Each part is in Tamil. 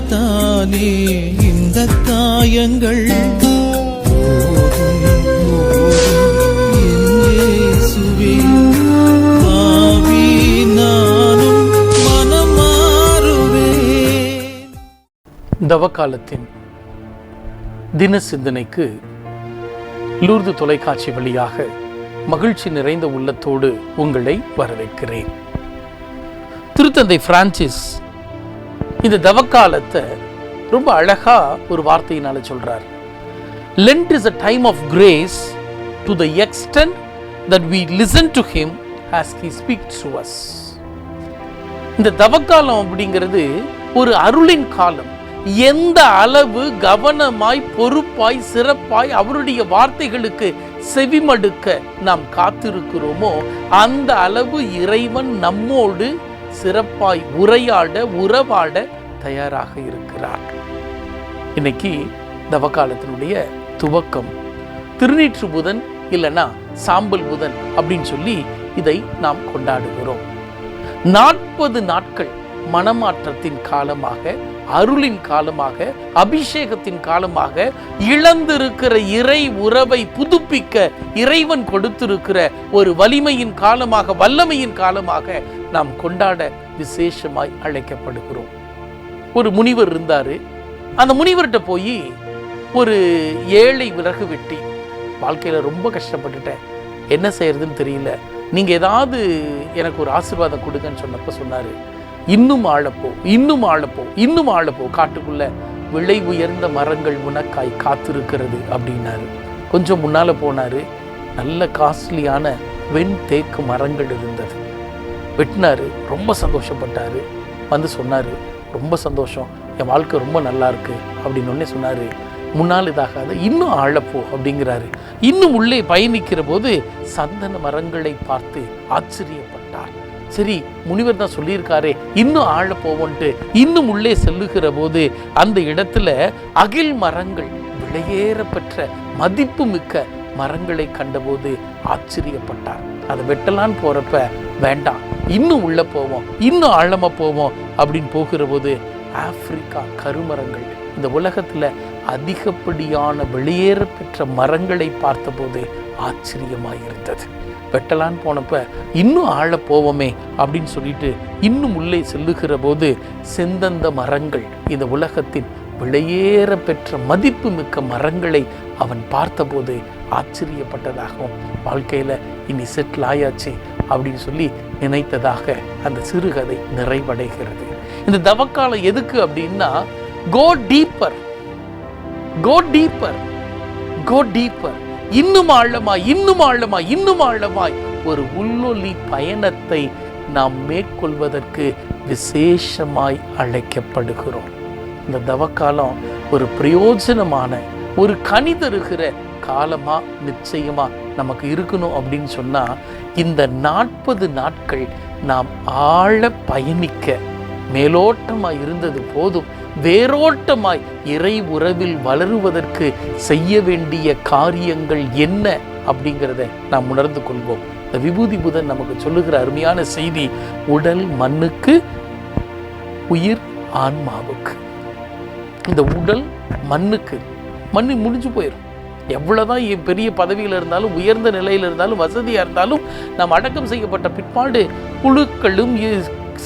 தானே இந்த காயங்கள்? தவக்காலத்தின் தின சிந்தனைக்கு லூர்து தொலைக்காட்சி வழியாக மகிழ்ச்சி நிறைந்த உள்ளத்தோடு உங்களை வரவேற்கிறேன். திருத்தந்தை பிரான்சிஸ் இந்த தவக்காலத்தை ரொம்ப அழகா ஒரு வார்த்தையினால சொல்றார். Lent is a time of grace to the extent that we listen to him as he speak to us இந்த தவக்காலம் அப்படிங்கிறது ஒரு அருளின் காலம். எந்த அளவு கவனமாய் பொறுப்பாய் சிறப்பாய் அவருடைய வார்த்தைகளுக்கு செவிமடுக்க நாம் காத்திருக்கிறோமோ அந்த அளவு இறைவன் நம்மோடு சிறப்பாய் உரையாட உறவாட தயாராக இருக்கிறார். இன்னைக்கு தவக்காலத்தினுடைய துவக்கம். திருநீற்று புதன் இல்லைன்னா சாம்பல் புதன் அப்படின்னு சொல்லி இதை நாம் கொண்டாடுகிறோம். நாற்பது நாட்கள் மனமாற்றத்தின் காலமாக அருளின் காலமாக அபிஷேகத்தின் காலமாக இழந்திருக்கிற இறை உறவை புதுப்பிக்க இறைவன் கொடுத்திருக்கிற ஒரு வலிமையின் காலமாக வல்லமையின் காலமாக நாம் கொண்டாட விசேஷமாய் அழைக்கப்படுகிறோம். ஒரு முனிவர் இருந்தார். அந்த முனிவர்கிட்ட போய் ஒரு ஏழை விறகு வெட்டி வாழ்க்கையில் ரொம்ப கஷ்டப்பட்டுட்டேன். என்ன செய்யறதுன்னு தெரியல. நீங்கள் ஏதாவது எனக்கு ஒரு ஆசீர்வாதம் கொடுங்கன்னு சொன்னப்ப சொன்னார். இன்னும் ஆழப்போ இன்னும் ஆழப்போ இன்னும் ஆழப்போ காட்டுக்குள்ள விலை உயர்ந்த மரங்கள் உனக்காய் காத்திருக்கிறது அப்படின்னாரு. கொஞ்சம் முன்னால் போனாரு. நல்ல காஸ்ட்லியான வெண் தேக்கு மரங்கள் இருந்தது. வெட்டினாரு. ரொம்ப சந்தோஷப்பட்டாரு. வந்து சொன்னார் ரொம்ப சந்தோஷம். என் வாழ்க்கை ரொம்ப நல்லா இருக்கு அப்படின்னு ஒன்னே சொன்னாரு. முன்னால் இதாகாது இன்னும் ஆழப்போ அப்படிங்கிறாரு. இன்னும் உள்ளே பயணிக்கிற போது சந்தன மரங்களை பார்த்து ஆச்சரியப்பட்டார். சரி முனிவர் தான் சொல்லியிருக்காரே இன்னும் ஆழ போவோன்ட்டு இன்னும் உள்ளே செல்லுகிற போது அந்த இடத்துல அகில் மரங்கள் விலையேற பெற்ற மதிப்பு மிக்க மரங்களை கண்டபோது ஆச்சரியப்பட்டார். அதை வெட்டலான்னு போறப்ப வேண்டாம் இன்னும் உள்ள போவோம் இன்னும் ஆழமா போவோம் அப்படின்னு போகிற போது ஆப்பிரிக்கா கருமரங்கள் இந்த உலகத்துல அதிகப்படியான வெளியேற பெற்ற மரங்களை பார்த்தபோது ஆச்சரியமாயிருந்தது வெட்டலான்னு போனப்ப இன்னும் ஆழ போவோமே அப்படின்னு சொல்லிட்டு இன்னும் உள்ளே செல்லுகிற போது செந்தந்த மரங்கள் இந்த உலகத்தின் விலையேற பெற்ற மதிப்பு மிக்க மரங்களை அவன் பார்த்தபோது ஆச்சரியப்பட்டதாகவும் வாழ்க்கையில இனி செட்டில் ஆயாச்சு. அப்படின்னு சொல்லி நினைத்ததாக அந்த சிறுகதை நிறைவடைகிறது. இந்த தவக்காலம் எதுக்கு அப்படின்னா go deeper go deeper go deeper இன்னும் ஆழமாய் இன்னும் ஆழமாய் இன்னும் ஆழமாய் ஒரு உள்ளொலி பயணத்தை நாம் மேற்கொள்வதற்கு விசேஷமாய் அழைக்கப்படுகிறோம். இந்த தவக்காலம் ஒரு பிரயோஜனமான ஒரு கனி தருகிற காலமாக நிச்சயமாக நமக்கு இருக்கணும் அப்படின்னு சொன்னால் இந்த நாற்பது நாட்கள் நாம் ஆழ பயணிக்க மேலோட்டமாய் இருந்தது போதும். வேரோட்டமாய் இறை உறவில் வளருவதற்கு செய்ய வேண்டிய காரியங்கள் என்ன அப்படிங்கிறத நாம் உணர்ந்து கொள்வோம். இந்த விபூதி புதன் நமக்கு சொல்லுகிற அருமையான செய்தி உடல் மண்ணுக்கு உயிர் ஆன்மாவுக்கு. இந்த உடல் மண்ணுக்கு மண்ணு முடிஞ்சு போயிடும் எவ்வளோதான் பெரிய பதவியில் இருந்தாலும் உயர்ந்த நிலையில் இருந்தாலும் வசதியாக இருந்தாலும் நாம் அடக்கம் செய்யப்பட்ட பிற்பாடு புழுக்களும்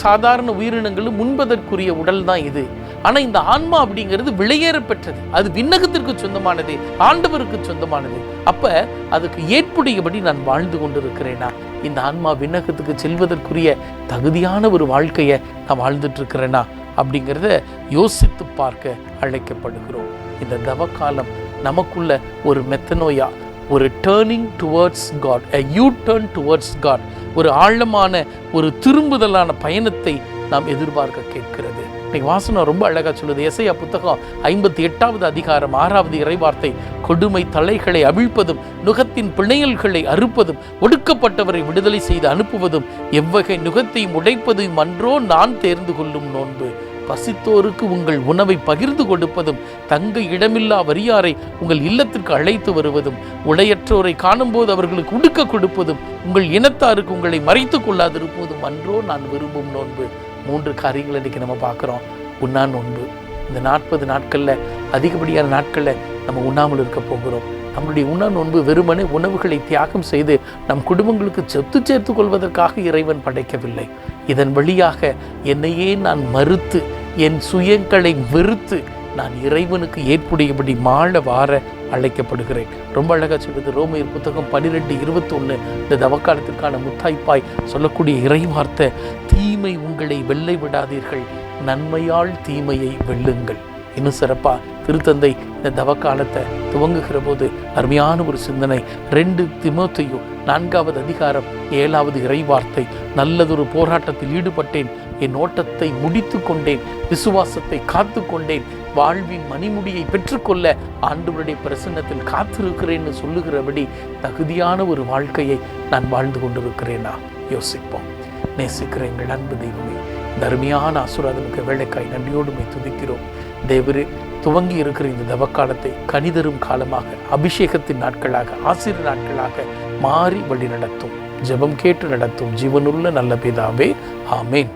சாதாரண உயிரினங்களும் முன்பதற்குரிய உடல் தான் இது. ஆனா இந்த ஆன்மா அப்படிங்கிறது விலையேற பெற்றது. அது விண்ணகத்திற்கு சொந்தமானது ஆண்டவருக்கு சொந்தமானது. அப்ப அதுக்கு ஏற்புடையபடி நான் வாழ்ந்து கொண்டிருக்கிறேனா? இந்த ஆன்மா விண்ணகத்துக்கு செல்வதற்குரிய தகுதியான ஒரு வாழ்க்கையை நான் வாழ்ந்துட்டு இருக்கிறேனா? அப்படிங்கிறத யோசித்து பார்க்க அழைக்கப்படுகிறோம். இந்த தவக்காலம் நமக்குள்ள ஒரு மெத்தனோயா ஒரு turning towards God a U turn towards God ஒரு ஆழமான ஒரு திரும்புதலான பயணத்தை நாம் எதிர்பார்க்க கேட்கிறது. இன்னைக்கு வாசனம் ரொம்ப அழகா சொல்லுது. எசையா புத்தகம் ஐம்பத்தி எட்டாவது அதிகாரம் ஆறாவது இறைவார்த்தை கொடுமை தலைகளை அவிழ்ப்பதும் நுகத்தின் பிணையல்களை அறுப்பதும் ஒடுக்கப்பட்டவரை விடுதலை செய்து அனுப்புவதும் எவ்வகை நுகத்தையும் உடைப்பதும் அன்றோ நான் தேர்ந்து கொள்ளும் நோன்பு. பசித்தோருக்கு உங்கள் உணவை பகிர்ந்து கொடுப்பதும் தங்க இடமில்லா வரியாரை உங்கள் இல்லத்திற்கு அழைத்து வருவதும் உடையற்றோரை காணும்போது அவர்களுக்கு உடுக்க கொடுப்பதும் உங்கள் இனத்தாருக்கு உங்களை மறைத்து கொள்ளாதிருப்பதும் அன்றோ நான் விரும்பும் நோன்பு. மூன்று காரியங்கள் இன்றைக்கி நம்ம பார்க்குறோம். உண்ணா நோன்பு. இந்த நாற்பது நாட்களில் அதிகப்படியான நாட்களில் நம்ம உண்ணாமல் இருக்க போகிறோம். நம்முடைய உண்ணா நோன்பு வெறுமனே உணவுகளை தியாகம் செய்து நம் குடும்பங்களுக்கு சொத்து சேர்த்து கொள்வதற்காக இறைவன் படைக்கவில்லை. இதன் வழியாக என்னையே நான் மறுத்து என் சுயங்களை வெறுத்து நான் இறைவனுக்கு ஏற்புடையபடி மாழ வார அழைக்கப்படுகிறேன். ரொம்ப அழகா சொல்வது ரோமையர் புத்தகம் பன்னிரெண்டு இருபத்தொன்று இந்த தவக்காலத்திற்கான முத்தாய்ப்பாய் சொல்லக்கூடிய இறைவார்த்தை தீமை உங்களை வெள்ளை விடாதீர்கள் நன்மையால் தீமையை வெல்லுங்கள். இன்னும் சிறப்பா திருத்தந்தை இந்த தவக்காலத்தை துவங்குகிற போது அருமையான ஒரு சிந்தனை. ரெண்டு திமோத்தையும் நான்காவது அதிகாரம் ஏழாவது இறைவார்த்தை. நல்லதொரு போராட்டத்தில் ஈடுபட்டேன். என் ஓட்டத்தை முடித்து கொண்டேன் விசுவாசத்தை காத்து கொண்டேன் வாழ்வின் மணிமுடியை பெற்றுக்கொள்ள ஆண்டவருடைய பிரசன்னத்தில் காத்திருக்கிறேன்னு சொல்லுகிறபடி தகுதியான ஒரு வாழ்க்கையை நான் வாழ்ந்து கொண்டிருக்கிறேனா? யோசிப்போம். நேசிக்கிற எங்கள் அன்பு தெய்வமே தர்மியான ஆசுராதனுக்கு வேலைக்காய் நன்றியோடுமை துதிக்கிறோம். தேவரே துவங்கி இருக்கிற இந்த தவக்காலத்தை கனிதரும் காலமாக அபிஷேகத்தின் நாட்களாக ஆசிரியர் நாட்களாக மாறி வழி நடத்தும் ஜெபம் கேட்டு நடத்தும் ஜீவனுள்ள நல்ல பிதாவே ஆமேன்.